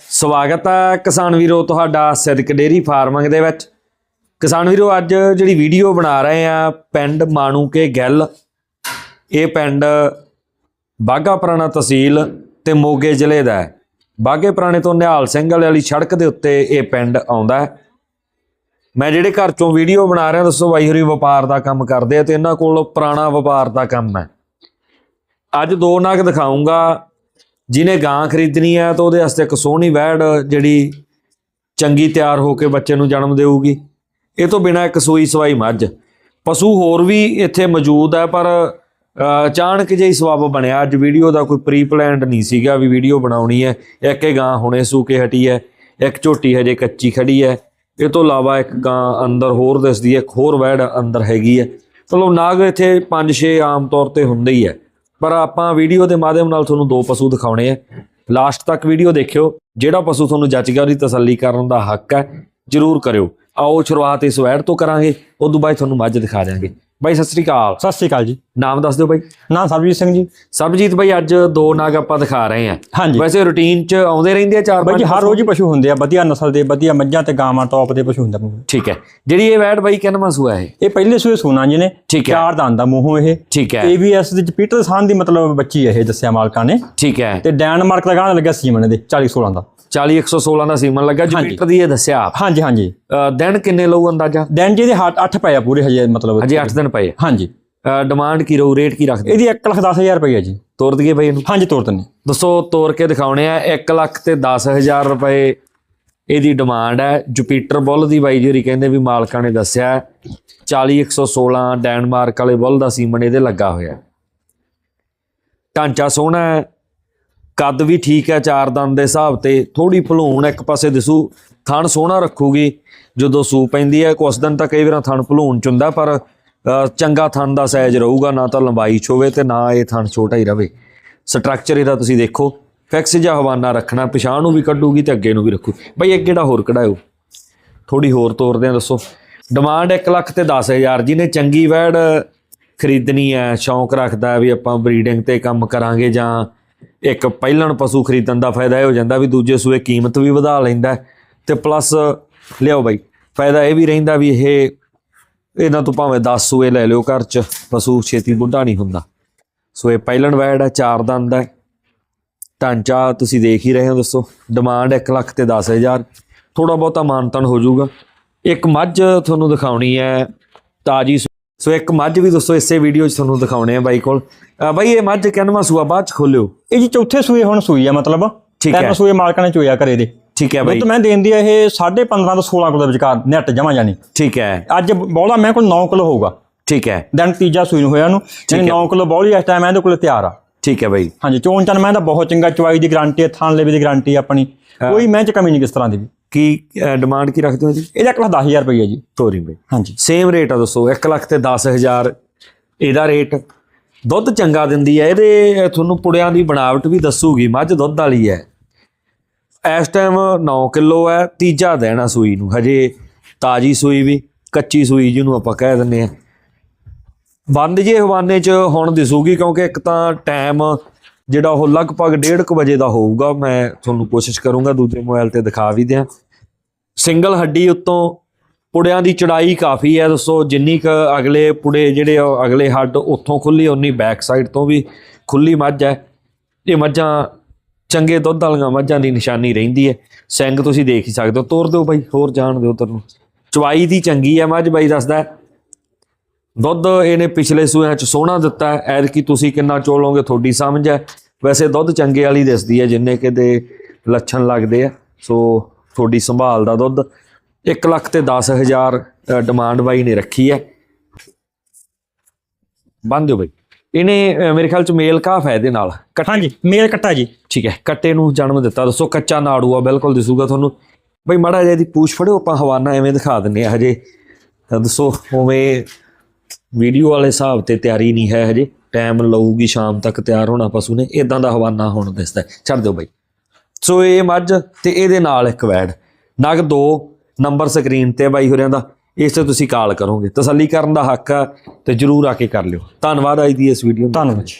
ਸਵਾਗਤ ਹੈ ਕਿਸਾਨ ਵੀਰੋ ਤੁਹਾਡਾ ਸਿਦਕ ਡੇਰੀ ਫਾਰਮਿੰਗ ਦੇ ਵਿੱਚ। ਕਿਸਾਨ ਵੀਰੋ, ਅੱਜ ਜਿਹੜੀ ਵੀਡੀਓ ਬਣਾ ਰਹੇ ਆ ਪਿੰਡ ਮਾਣੂਕੇ ਗਿੱਲ। ਇਹ ਪਿੰਡ ਬਾਗਾ ਪੁਰਾਣਾ ਤਹਿਸੀਲ ਤੇ ਮੋਗੇ ਜ਼ਿਲ੍ਹੇ ਦਾ ਹੈ। ਬਾਗੇ ਪੁਰਾਣੇ ਤੋਂ ਨਿਹਾਲ ਸਿੰਘ ਵਾਲੇ ਵਾਲੀ ਸੜਕ ਦੇ ਉੱਤੇ ਇਹ ਪਿੰਡ ਆਉਂਦਾ ਹੈ। ਮੈਂ ਜਿਹੜੇ ਘਰ ਚੋਂ ਵੀਡੀਓ ਬਣਾ ਰਿਹਾ, ਦੱਸੋ ਬਾਈ ਹੋਰੀ, ਵਪਾਰ ਦਾ ਕੰਮ ਕਰਦੇ ਆ ਤੇ ਇਹਨਾਂ ਕੋਲ ਪੁਰਾਣਾ ਵਪਾਰ ਦਾ ਕੰਮ ਹੈ। ਅੱਜ ਦੋ ਨਗ ਦਿਖਾਉਂਗਾ ਜਿਹਨੇ ਗਾਂ ਖਰੀਦਣੀ ਹੈ ਤਾਂ ਉਹਦੇ ਵਾਸਤੇ ਇੱਕ ਸੋਹਣੀ ਵੈੜ ਜਿਹੜੀ ਚੰਗੀ ਤਿਆਰ ਹੋ ਕੇ ਬੱਚੇ ਨੂੰ ਜਨਮ ਦੇਊਗੀ। ਇਹ ਤੋਂ ਬਿਨਾ ਇੱਕ ਸੂਈ ਸਵਾਈ ਮੱਝ। ਪਸ਼ੂ ਹੋਰ ਵੀ ਇੱਥੇ ਮੌਜੂਦ ਹੈ ਪਰ ਅਚਾਨਕ ਜਿਹੀ ਹੀ ਸਬਬ ਬਣਿਆ। ਅੱਜ ਵੀਡੀਓ ਦਾ ਕੋਈ ਪ੍ਰੀ ਪਲਾਨਡ ਨਹੀਂ ਸੀਗਾ ਵੀ ਵੀਡੀਓ ਬਣਾਉਣੀ ਹੈ। ਇੱਕ ਇਹ ਗਾਂ ਹੁਣੇ ਸੂ ਕੇ ਹਟੀ ਹੈ, ਇੱਕ ਝੋਟੀ ਹਜੇ ਕੱਚੀ ਖੜੀ ਹੈ। ਇਹ ਤੋਂ ਇਲਾਵਾ ਇੱਕ ਗਾਂ ਅੰਦਰ ਹੋਰ ਦਿਸਦੀ ਹੈ, ਇੱਕ ਹੋਰ ਵੈੜ ਅੰਦਰ ਹੈਗੀ ਹੈ। ਮਤਲਬ ਨਾਗ ਇੱਥੇ 5-6 ਆਮ ਤੌਰ ਤੇ ਹੁੰਦੇ ਹੀ ਹੈ। ਪਰ ਆਪਾਂ ਵੀਡੀਓ ਦੇ ਮਾਧਿਅਮ ਨਾਲ ਤੁਹਾਨੂੰ ਦੋ ਪਸ਼ੂ ਦਿਖਾਉਣੇ ਆ। ਲਾਸਟ ਤੱਕ ਵੀਡੀਓ ਦੇਖਿਓ, ਜਿਹੜਾ ਪਸ਼ੂ ਤੁਹਾਨੂੰ ਜੱਜ ਗਿਆ, ਉਹਦੀ ਤਸੱਲੀ ਕਰਨ ਦਾ ਹੱਕ ਹੈ, ਜਰੂਰ ਕਰਿਓ। ਆਓ ਸ਼ੁਰੂਆਤ ਇਸ ਵੈੜ ਤੋਂ ਕਰਾਂਗੇ, ਉਦੋਂ ਬਾਅਦ ਤੁਹਾਨੂੰ ਮੱਝ ਦਿਖਾ ਦਿਆਂਗੇ। ਬਾਈ ਸਤਿ ਸ੍ਰੀ ਅਕਾਲ। ਸਤਿ ਸ਼੍ਰੀ ਅਕਾਲ ਜੀ। ਨਾਮ ਦੱਸ ਦਿਓ ਬਾਈ। ਨਾਮ ਸਰਬਜੀਤ ਸਿੰਘ ਜੀ। ਸਰਬਜੀਤ ਬਾਈ ਅੱਜ ਦੋ ਨਾਗ ਆਪਾਂ ਦਿਖਾ ਰਹੇ ਆ ਹਾਂਜੀ। ਵੈਸੇ ਰੁਟੀਨ 'ਚ ਆਉਂਦੇ ਰਹਿੰਦੇ ਆ ਚਾਰ ਬਾਈ ਜੀ ਹਰ ਰੋਜ਼ ਹੀ ਪਸ਼ੂ ਹੁੰਦੇ ਆ ਵਧੀਆ ਨਸਲ ਦੇ ਵਧੀਆ ਮੱਝਾਂ ਤੇ ਗਾਵਾਂ ਟੌਪ ਦੇ ਪਸ਼ੂ ਹੁੰਦੇ ਆ। ਠੀਕ ਹੈ। ਜਿਹੜੀ ਇਹ ਵੈੜ ਬਾਈ ਕਿੰਨਾ ਸੂਆ ਹੈ ਇਹ ਪਹਿਲੇ ਸੂਏ ਸੋਨਾ ਜੀ ਨੇ ਠੀਕ ਹੈ। ਚਾਰ ਦੰਦ ਦਾ ਮੂੰਹੋਂ ਇਹ। ਠੀਕ ਹੈ। ABS ਦੇ ਜਪੀਟਰ ਸਾਨ ਦੀ ਮਤਲਬ ਬੱਚੀ ਇਹ ਦੱਸਿਆ ਮਾਲਕਾਂ ਨੇ। ਠੀਕ ਹੈ। ਤੇ ਡੈਨਮਾਰਕ ਦਾ ਗਾਣਾ ਲੱਗਿਆ ਸੀਮਨ ਦੇ 40 16 ਦਾ। 40 116 ਦਾ ਸੀਮਨ ਲੱਗਾ ਜੁਪੀਟਰ ਦੀ ਇਹ ਦੱਸਿਆ ਆਪ। ਹਾਂਜੀ ਹਾਂਜੀ। ਦਿਨ ਕਿੰਨੇ ਲਊ ਅੰਦਾਜ਼ਾ? ਦੈਨ ਜੀ ਦੇ 8 ਪਏ ਆ ਪੂਰੇ ਹਜੇ ਮਤਲਬ ਅਜੇ 8 ਦਿਨ ਪਏ ਹਾਂਜੀ। ਡਿਮਾਂਡ ਕੀ ਰਹੂ ਰੇਟ ਕੀ ਰੱਖਦੇ? ਇਹਦੀ 1 ਲੱਖ 10000 ਰੁਪਏ ਜੀ। ਤੋਰ ਦਈਏ ਬਾਈ ਇਹਨੂੰ। ਹਾਂਜੀ ਤੋਰ ਤਨੇ ਦੱਸੋ ਤੋਰ ਕੇ ਦਿਖਾਉਣੇ ਆ 1 ਲੱਖ ਤੇ 10000 ਰੁਪਏ ਇਹਦੀ ਡਿਮਾਂਡ ਹੈ ਜੁਪੀਟਰ ਬੁੱਲ ਦੀ ਬਾਈ ਜੀ ਕਹਿੰਦੇ ਵੀ ਮਾਲਕਾਂ ਨੇ ਦੱਸਿਆ 40 116 ਡੈਨਮਾਰਕ ਵਾਲੇ ਬੁੱਲ ਦਾ ਸੀਮਨ ਇਹਦੇ ਲੱਗਾ ਹੋਇਆ। ਢਾਂਚਾ ਸੋਹਣਾ ਹੈ। ਕੱਦ ਵੀ ਠੀਕ ਹੈ ਚਾਰ ਦੰਦ ਦੇ ਹਿਸਾਬ ਤੇ ਥੋੜੀ ਭਲੂਣ ਇੱਕ ਪਾਸੇ ਦਿਸੂ, ਥਣ ਸੋਹਣਾ ਰੱਖੂਗੀ। ਜਦੋਂ ਸੂ ਪੈਂਦੀ ਹੈ, ਕੁਛ ਦਿਨ ਤਾਂ ਕਈ ਵਾਰ ਥਣ ਭਲੂਣ ਚ ਹੁੰਦਾ, ਪਰ ਚੰਗਾ ਥਣ ਦਾ ਸਾਈਜ਼ ਰਹੂਗਾ, ਨਾ ਤਾਂ ਲੰਬਾਈ ਚ ਹੋਵੇ ਤੇ ਨਾ ਇਹ ਥਣ ਛੋਟਾ ਹੀ ਰਵੇ। ਸਟਰਕਚਰ ਇਹਦਾ ਤੁਸੀਂ ਦੇਖੋ ਫਿਕਸ ਜਿਹਾ ਹਵਾਨਾ ਰੱਖਣਾ ਪਿਛਾਂ ਨੂੰ ਵੀ ਕੱਢੂਗੀ ਤੇ ਅੱਗੇ ਨੂੰ ਵੀ ਰੱਖੂ। ਬਈ ਇੱਕ ਕਿਹੜਾ ਹੋਰ ਕਢਾਇਓ ਥੋੜੀ ਹੋਰ ਤੋਰਦੇ ਆ ਦੱਸੋ। ਡਿਮਾਂਡ 1 ਲੱਖ ਤੇ 10000 ਜਿਹਨੇ ਚੰਗੀ ਵੈੜ ਖਰੀਦਣੀ ਹੈ, ਸ਼ੌਂਕ ਰੱਖਦਾ ਵੀ ਆਪਾਂ ਬਰੀਡਿੰਗ ਤੇ ਕੰਮ ਕਰਾਂਗੇ ਜਾਂ ਇੱਕ ਪਹਿਲਣ ਪਸ਼ੂ ਖਰੀਦਣ ਦਾ ਫਾਇਦਾ ਇਹ ਹੋ ਜਾਂਦਾ ਵੀ ਦੂਜੇ ਸੂਏ ਕੀਮਤ ਵੀ ਵਧਾ ਲੈਂਦਾ ਹੈ ਤੇ ਪਲੱਸ ਲਿਆਓ ਬਾਈ, ਫਾਇਦਾ ਇਹ ਵੀ ਰਹਿੰਦਾ ਵੀ ਇਹ, ਇਹਨਾਂ ਤੋਂ ਭਾਵੇਂ 10 ਸੂਏ ਲੈ ਲਿਓ ਘਰ 'ਚ, ਪਸ਼ੂ ਛੇਤੀ ਬੁੱਢਾ ਨਹੀਂ ਹੁੰਦਾ। ਸੋ ਇਹ ਪਹਿਲਣ ਵੈੜ ਹੈ, ਚਾਰ ਦੰਦ ਹੈ। ਢਾਂਚਾ ਤੁਸੀਂ ਦੇਖ ਹੀ ਰਹੇ ਹੋ ਦੱਸੋ ਡਿਮਾਂਡ 1 ਲੱਖ ਤੇ 10000 ਥੋੜਾ ਬਹੁਤਾ ਮਾਨਤਨ ਹੋ ਜਾਊਗਾ। ਇੱਕ ਮੱਝ ਤੁਹਾਨੂੰ ਦਿਖਾਉਣੀ ਹੈ, ਤਾਜੀ ਸੂ- ਸੋ ਇੱਕ ਮੱਝ ਵੀ ਦੋਸਤੋ ਇਸੇ ਵੀਡੀਓ 'ਚ ਤੁਹਾਨੂੰ ਦਿਖਾਉਣੇ ਆ ਬਾਈ ਕੋਲ। ਬਾਈ, ਇਹ ਮੱਝ ਕਿੰਨਵਾਂ ਸੂਆ, ਬਾਅਦ 'ਚ ਖੋਲਿਓ। ਇਹ ਜੀ ਚੌਥੇ ਸੂਏ ਹੁਣ ਸੂਈ ਆ ਮਤਲਬ। ਠੀਕ ਹੈ। ਤਿੰਨ ਸੂਏ ਮਾਲਕਾਂ ਨੇ ਚੋਇਆ ਘਰੇ ਦੇ। ਠੀਕ ਹੈ ਬਾਈ। ਦੁੱਧ ਮੈਂ ਦੇਂਦੀ ਆ ਇਹ 15.5 ਤੋਂ 16 ਕਿਲੋ ਦੇ ਵਿਚਕਾਰ ਨੈਟ ਜਮਾ ਜਾਣੀ। ਠੀਕ ਹੈ। ਅੱਜ ਬੌਲਾ ਮੈਂ ਕੋਲ 9 ਕਿਲੋ ਹੋਊਗਾ। ਠੀਕ ਹੈ। ਦੈਨ ਤੀਜਾ ਸੂਈ ਨੂੰ ਹੋਇਆ ਨੂੰ ਯਾਨੀ 9 ਕਿਲੋ ਬੌਲੀ ਇਸ ਟਾਈਮ ਇਹਦੇ ਕੋਲ ਤਿਆਰ ਆ। ਠੀਕ ਹੈ ਬਾਈ। ਹਾਂਜੀ ਚੋਣ ਚਨ ਮੈਂ ਦਾ ਬਹੁਤ ਚੰਗਾ ਚਵਾਈ ਦੀ ਗਾਰੰਟੀ ਹੈ ਥਾਣ ਲੇਵੇ ਦੀ ਗਾਰੰਟੀ ਆਪਣੀ। ਕੋਈ ਮੈਂ ਚ ਕਮੀ ਨਹੀਂ ਕਿਸ ਤਰ੍ਹਾਂ ਦੀ ਵੀ। ਕੀ ਡਿਮਾਂਡ ਕੀ ਰੱਖਦੇ ਹੋ ਜੀ? ਇਹਦਾ 1 ਲੱਖ 10000 ਰੁਪਏ ਜੀ। ਤੋਰੀ ਬਾਈ। ਹਾਂਜੀ। ਸੇਮ ਰੇਟ ਆ ਦੋਸਤੋ 1 ਲੱਖ ਤੇ 10000 ਇਹਦਾ ਰੇਟ ਦੁੱਧ ਚੰਗਾ ਦਿੰਦੀ ਹੈ, ਇਹਦੇ ਤੁਹਾਨੂੰ ਪੁੜਿਆਂ ਦੀ ਬਣਾਵਟ ਵੀ ਦੱਸੂਗੀ, ਮੱਝ ਦੁੱਧ ਵਾਲੀ ਹੈ। ਇਸ ਟਾਈਮ 9 ਕਿਲੋ ਹੈ, ਤੀਜਾ ਦੇਣਾ ਸੂਈ ਨੂੰ, ਹਜੇ ਤਾਜੀ ਸੂਈ ਵੀ, ਕੱਚੀ ਸੂਈ ਜਿਹਨੂੰ ਆਪਾਂ ਕਹਿ ਦਿੰਨੇ ਆ ਬੰਦ ਜੇ ਹਵਾਨੇ 'ਚ ਹੁਣ ਦਿਸੂਗੀ, ਕਿਉਂਕਿ ਇੱਕ ਤਾਂ ਟਾਈਮ ਜਿਹੜਾ ਉਹ ਲਗਭਗ 1:30 ਵਜੇ ਦਾ ਹੋਊਗਾ, ਮੈਂ ਤੁਹਾਨੂੰ ਕੋਸ਼ਿਸ਼ ਕਰੂੰਗਾ, ਦੂਜੇ ਮੋਬਾਈਲ ਤੇ ਦਿਖਾ ਵੀ ਦਿਆਂ। ਸਿੰਗਲ ਹੱਡੀ ਉੱਤੋਂ ਪੁੜਿਆਂ ਦੀ ਚੜਾਈ ਕਾਫੀ ਹੈ, ਦੱਸੋ ਜਿੰਨੀ ਕ ਅਗਲੇ ਪੁੜੇ ਜਿਹੜੇ ਉਹ ਅਗਲੇ ਹੱਡ ਉੱਥੋਂ ਖੁੱਲੀ, ਉਨੀ ਬੈਕ ਸਾਈਡ ਤੋਂ ਵੀ ਖੁੱਲੀ ਮੱਝ ਹੈ। ਇਹ ਮੱਝਾਂ ਚੰਗੇ ਦੁੱਧ ਵਾਲੀਆਂ ਮੱਝਾਂ ਦੀ ਨਿਸ਼ਾਨੀ ਰਹਿੰਦੀ ਹੈ। ਸਿੰਘ ਤੁਸੀਂ ਦੇਖ ਹੀ ਸਕਦੇ ਹੋ, ਤੋਰ ਦਿਓ ਬਾਈ, ਹੋਰ ਜਾਣ ਦਿਓ ਉਧਰ ਨੂੰ। ਚਵਾਈ ਦੀ ਚੰਗੀ ਹੈ ਮੱਝ ਬਾਈ, ਦੱਸਦਾ ਦੁੱਧ ਇਹਨੇ ਪਿਛਲੇ ਸੂਆਂ ਚ ਸੋਹਣਾ ਦਿੱਤਾ ਹੈ ਐਰ ਕੀ ਤੁਸੀਂ ਕਿੰਨਾ ਚੋਲੋਗੇ ਤੁਹਾਡੀ ਸਮਝ ਹੈ। ਵੈਸੇ ਦੁੱਧ ਚੰਗੇ ਵਾਲੀ ਦਿਸਦੀ ਹੈ, ਜਿੰਨੇ ਕਿਤੇ ਲੱਛਣ ਲੱਗਦੇ ਆ। ਸੋ ਤੁਹਾਡੀ ਸੰਭਾਲ ਦਾ ਦੁੱਧ 1 ਲੱਖ ਤੇ 10000 ਡਿਮਾਂਡ ਬਾਈ ਨੇ ਰੱਖੀ ਹੈ। ਬੰਦ ਦਿਓ ਬਾਈ। ਇਹਨੇ ਮੇਰੇ ਖਿਆਲ ਚ ਮੇਲ ਕਾਫ ਹੈ ਇਹਦੇ ਨਾਲ ਹਾਂਜੀ ਮੇਲ ਕੱਟਾ ਜੀ। ਠੀਕ ਹੈ ਕੱਟੇ ਨੂੰ ਜਨਮ ਦਿੱਤਾ। ਦੱਸੋ ਕੱਚਾ ਨਾੜੂ ਆ ਬਿਲਕੁਲ ਦਿਸੂਗਾ ਤੁਹਾਨੂੰ। ਬਈ ਮਾੜਾ ਜਿਹਾ ਇਹਦੀ ਪੂਛ ਫੜਿਓ ਆਪਾਂ ਹਵਾਨਾ ਐਵੇਂ ਦਿਖਾ ਦਿੰਨੇ ਆ ਹਜੇ। ਦੱਸੋ ਉਵੇਂ ਵੀਡੀਓ ਵਾਲੇ ਹਿਸਾਬ ਤੇ ਤਿਆਰੀ ਨਹੀਂ ਹੈ ਹਜੇ। ਟਾਈਮ ਲਊਗੀ ਸ਼ਾਮ ਤੱਕ ਤਿਆਰ ਹੋਣਾ ਪਸ਼ੂ ਨੇ। ਇਦਾਂ ਦਾ ਹਵਾਨਾ ਹੁਣ ਦਿਸਦਾ। ਛੱਡ ਦਿਓ ਬਈ। ਸੋ ਇਹ ਮੱਝ ਤੇ ਇਹਦੇ ਨਾਲ ਇੱਕ ਵੈੜ। ਨਗ 2 ਨੰਬਰ ਸਕਰੀਨ ਤੇ ਬਾਈ ਹੋਰਿਆਂ ਦਾ, ਇਸ ਤੇ ਤੁਸੀਂ ਕਾਲ ਕਰੋਗੇ। ਤਸੱਲੀ ਕਰਨ ਦਾ ਹੱਕ ਆ ਤੇ ਜਰੂਰ ਆ ਕੇ ਕਰ ਲਿਓ। ਧੰਨਵਾਦ ਅੱਜ ਦੀ ਇਸ ਵੀਡੀਓ ਧੰਨਵਾਦ ਜੀ।